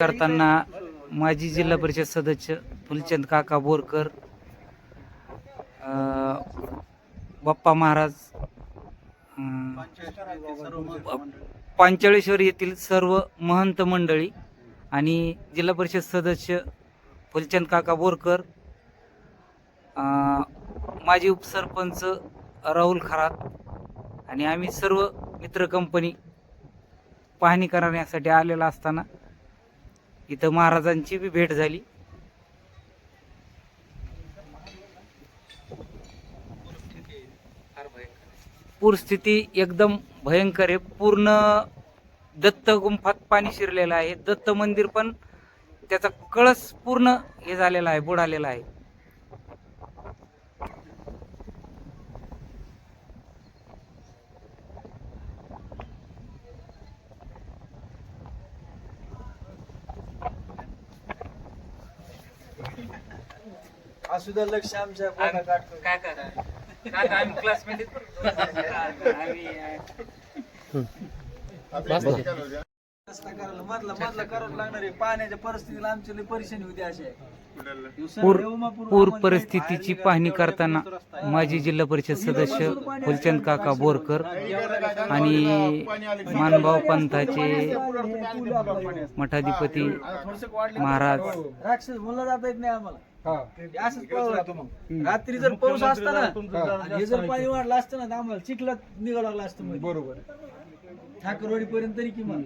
करताना माजी जिल्हा परिषद सदस्य फुलचंद काका बोरकर बाप्पा महाराज पांचाळेश्वर येथील सर्व महंत मंडळी आणि जिल्हा परिषद सदस्य फुलचंद काका बोरकर माजी उपसरपंच राहुल खरात आणि आम्ही सर्व मित्र कंपनी पाहणी करण्यासाठी आलेला असताना इथं महाराजांची बी भेट झाली. पूरस्थिती एकदम भयंकर आहे. पूर्ण दत्त गुंफात पाणी शिरलेलं आहे. दत्त मंदिर पण त्याचा कळस पूर्ण हे झालेला आहे बुडालेला आहे. असू द्या लक्ष आमच्या पोटा काढतो काय करा आम्ही क्लासमेट रस्ता करायला मधला मधला करावं लागणार आहे पाण्याच्या परिस्थितीला आमची लई परेशानी होती अशी आहे. पूर पूर परिस्थितीची पाहणी करताना माजी जिल्हा परिषद सदस्य फुलचंद काका बोरकर आणि मानभाव पंथाचे मठाधिपती. महाराज. राक्षस बोलला जाता येत नाही आम्हाला. हे. असंच पाऊस राहतो मग. रात्री जर पाऊस असता ना हे जर पाणी वाढलं असतं ना आम्हाला चिखलात निघावं लागलं असतं. बरोबर. ठाकरवाडी पर्यंत तरी किमान.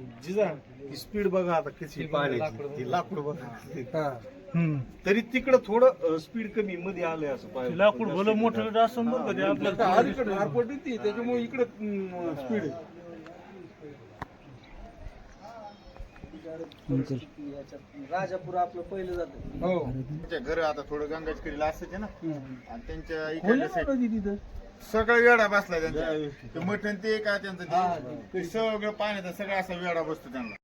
स्पीड बघा आता कशी पाण्याची ती लाकूड बघा. तरी तिकडं थोडं स्पीड कमी मध्ये आलंय असं पाहिजे लाकूड भलं मोठं असं आपल्याला अलीकडे हारपट येते त्याच्यामुळे इकडे स्पीड आहे. राजापूर आपलं पहिलं जातं. हो. त्यांच्या घर आता थोडं गंगाच करीला असायचे ना. आणि त्यांच्या तिथं? सगळं वेडा बसला त्यांचा. ते मटण ते काय त्यांचं सगळं पाण्याचा सगळा असा वेडा बसतो त्यांना.